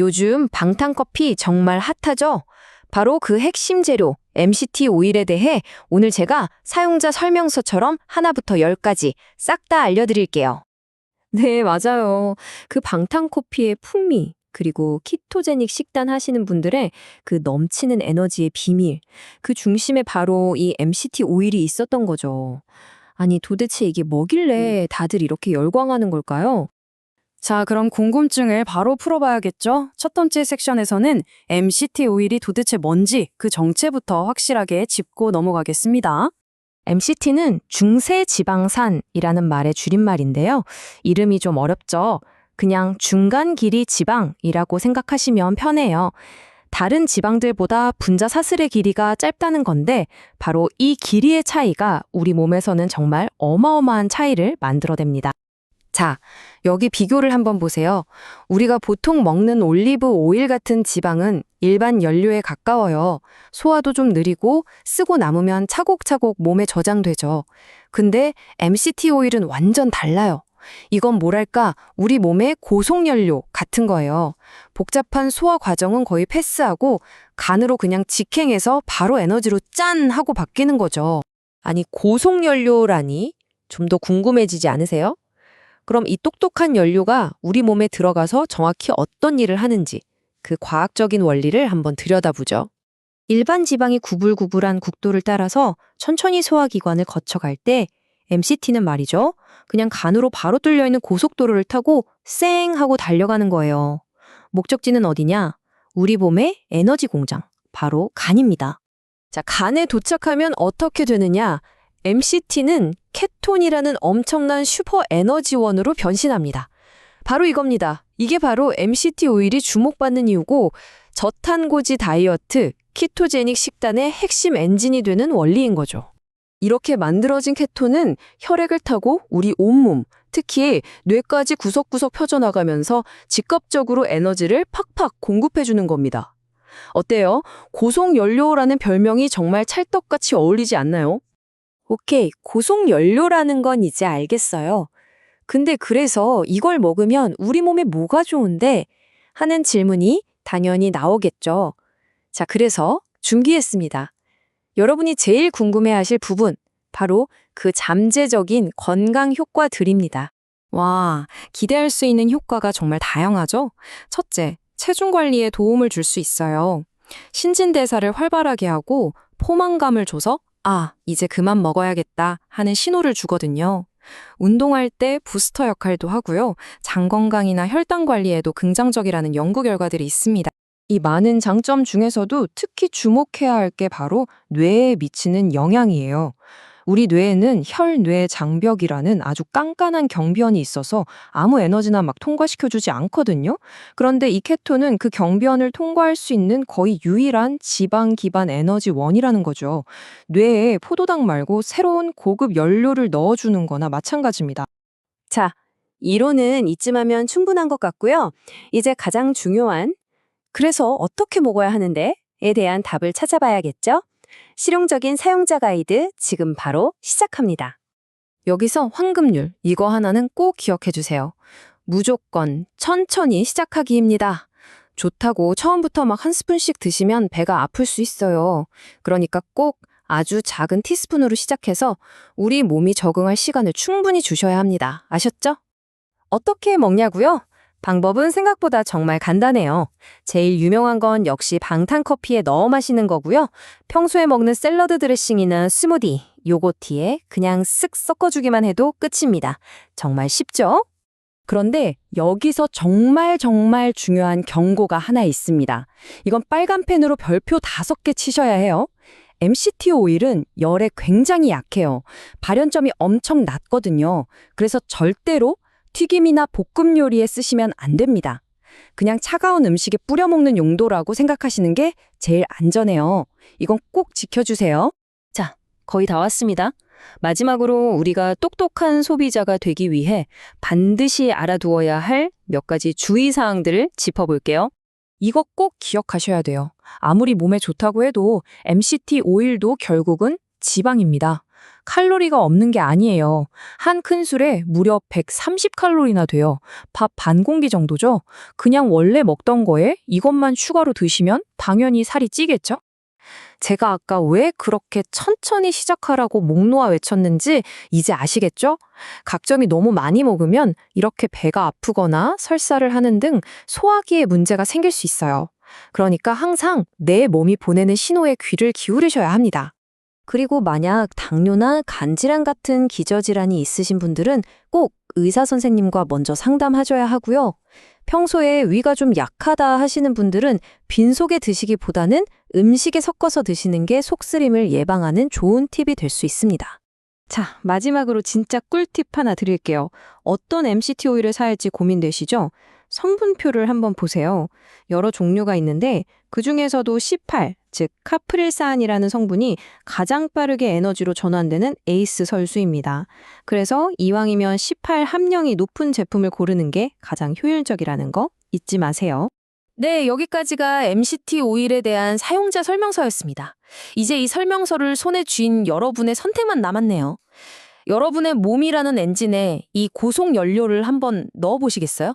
요즘 방탄커피 정말 핫하죠? 바로 그 핵심 재료 MCT 오일에 대해 오늘 제가 사용자 설명서처럼 하나부터 열까지 싹 다 알려드릴게요. 네, 맞아요. 그 방탄커피의 풍미, 그리고 키토제닉 식단 하시는 분들의 그 넘치는 에너지의 비밀, 그 중심에 바로 이 MCT 오일이 있었던 거죠. 아니, 도대체 이게 뭐길래 다들 이렇게 열광하는 걸까요? 자, 그럼 궁금증을 바로 풀어봐야겠죠? 첫 번째 섹션에서는 MCT 오일이 도대체 뭔지 그 정체부터 확실하게 짚고 넘어가겠습니다. MCT는 중세지방산이라는 말의 줄임말인데요. 이름이 좀 어렵죠? 그냥 중간 길이 지방이라고 생각하시면 편해요. 다른 지방들보다 분자 사슬의 길이가 짧다는 건데 바로 이 길이의 차이가 우리 몸에서는 정말 어마어마한 차이를 만들어냅니다. 자, 여기 비교를 한번 보세요. 우리가 보통 먹는 올리브 오일 같은 지방은 일반 연료에 가까워요. 소화도 좀 느리고 쓰고 남으면 차곡차곡 몸에 저장되죠. 근데 MCT 오일은 완전 달라요. 이건 뭐랄까, 우리 몸의 고속연료 같은 거예요. 복잡한 소화 과정은 거의 패스하고 간으로 그냥 직행해서 바로 에너지로 짠! 하고 바뀌는 거죠. 아니, 고속연료라니? 좀 더 궁금해지지 않으세요? 그럼 이 똑똑한 연료가 우리 몸에 들어가서 정확히 어떤 일을 하는지 그 과학적인 원리를 한번 들여다보죠. 일반 지방이 구불구불한 국도를 따라서 천천히 소화기관을 거쳐갈 때 MCT는 말이죠. 그냥 간으로 바로 뚫려 있는 고속도로를 타고 쌩 하고 달려가는 거예요. 목적지는 어디냐? 우리 몸의 에너지 공장, 바로 간입니다. 자, 간에 도착하면 어떻게 되느냐? MCT는 케톤이라는 엄청난 슈퍼 에너지원으로 변신합니다. 바로 이겁니다. 이게 바로 MCT 오일이 주목받는 이유고 저탄고지 다이어트, 키토제닉 식단의 핵심 엔진이 되는 원리인 거죠. 이렇게 만들어진 케톤은 혈액을 타고 우리 온몸, 특히 뇌까지 구석구석 펴져나가면서 직접적으로 에너지를 팍팍 공급해주는 겁니다. 어때요? 고속연료라는 별명이 정말 찰떡같이 어울리지 않나요? 오케이, 고속연료라는 건 이제 알겠어요. 근데 그래서 이걸 먹으면 우리 몸에 뭐가 좋은데? 하는 질문이 당연히 나오겠죠. 자, 그래서 준비했습니다. 여러분이 제일 궁금해 하실 부분, 바로 그 잠재적인 건강 효과들입니다. 와, 기대할 수 있는 효과가 정말 다양하죠? 첫째, 체중 관리에 도움을 줄 수 있어요. 신진대사를 활발하게 하고 포만감을 줘서 아, 이제 그만 먹어야겠다 하는 신호를 주거든요. 운동할 때 부스터 역할도 하고요. 장 건강이나 혈당 관리에도 긍정적이라는 연구 결과들이 있습니다. 이 많은 장점 중에서도 특히 주목해야 할 게 바로 뇌에 미치는 영향이에요. 우리 뇌에는 혈뇌 장벽이라는 아주 깐깐한 경비원이 있어서 아무 에너지나 막 통과시켜주지 않거든요. 그런데 이 케톤은 그 경비원을 통과할 수 있는 거의 유일한 지방 기반 에너지원이라는 거죠. 뇌에 포도당 말고 새로운 고급 연료를 넣어주는 거나 마찬가지입니다. 자, 이론은 이쯤 하면 충분한 것 같고요. 이제 가장 중요한 그래서 어떻게 먹어야 하는데? 에 대한 답을 찾아봐야겠죠? 실용적인 사용자 가이드 지금 바로 시작합니다. 여기서 황금률, 이거 하나는 꼭 기억해 주세요. 무조건 천천히 시작하기입니다. 좋다고 처음부터 막 한 스푼씩 드시면 배가 아플 수 있어요. 그러니까 꼭 아주 작은 티스푼으로 시작해서 우리 몸이 적응할 시간을 충분히 주셔야 합니다. 아셨죠? 어떻게 먹냐고요? 방법은 생각보다 정말 간단해요. 제일 유명한 건 역시 방탄커피에 넣어 마시는 거고요. 평소에 먹는 샐러드 드레싱이나 스무디, 요거티에 그냥 쓱 섞어주기만 해도 끝입니다. 정말 쉽죠? 그런데 여기서 정말 정말 중요한 경고가 하나 있습니다. 이건 빨간 펜으로 별표 다섯 개 치셔야 해요. MCT 오일은 열에 굉장히 약해요. 발연점이 엄청 낮거든요. 그래서 절대로 튀김이나 볶음 요리에 쓰시면 안 됩니다. 그냥 차가운 음식에 뿌려 먹는 용도라고 생각하시는 게 제일 안전해요. 이건 꼭 지켜주세요. 자, 거의 다 왔습니다. 마지막으로 우리가 똑똑한 소비자가 되기 위해 반드시 알아두어야 할 몇 가지 주의사항들을 짚어볼게요. 이거 꼭 기억하셔야 돼요. 아무리 몸에 좋다고 해도 MCT 오일도 결국은 지방입니다. 칼로리가 없는 게 아니에요. 한 큰술에 무려 130칼로리나 돼요. 밥 반 공기 정도죠? 그냥 원래 먹던 거에 이것만 추가로 드시면 당연히 살이 찌겠죠? 제가 아까 왜 그렇게 천천히 시작하라고 목 놓아 외쳤는지 이제 아시겠죠? 각점이 너무 많이 먹으면 이렇게 배가 아프거나 설사를 하는 등 소화기에 문제가 생길 수 있어요. 그러니까 항상 내 몸이 보내는 신호에 귀를 기울이셔야 합니다. 그리고 만약 당뇨나 간질환 같은 기저질환이 있으신 분들은 꼭 의사 선생님과 먼저 상담하셔야 하고요. 평소에 위가 좀 약하다 하시는 분들은 빈속에 드시기보다는 음식에 섞어서 드시는 게 속쓰림을 예방하는 좋은 팁이 될 수 있습니다. 자, 마지막으로 진짜 꿀팁 하나 드릴게요. 어떤 MCT 오일을 사야 할지 고민되시죠? 성분표를 한번 보세요. 여러 종류가 있는데 그 중에서도 C8, 즉 카프릴산이라는 성분이 가장 빠르게 에너지로 전환되는 에이스 설수입니다. 그래서 이왕이면 C8 함량이 높은 제품을 고르는 게 가장 효율적이라는 거 잊지 마세요. 네, 여기까지가 MCT 오일에 대한 사용자 설명서였습니다. 이제 이 설명서를 손에 쥔 여러분의 선택만 남았네요. 여러분의 몸이라는 엔진에 이 고속 연료를 한번 넣어 보시겠어요?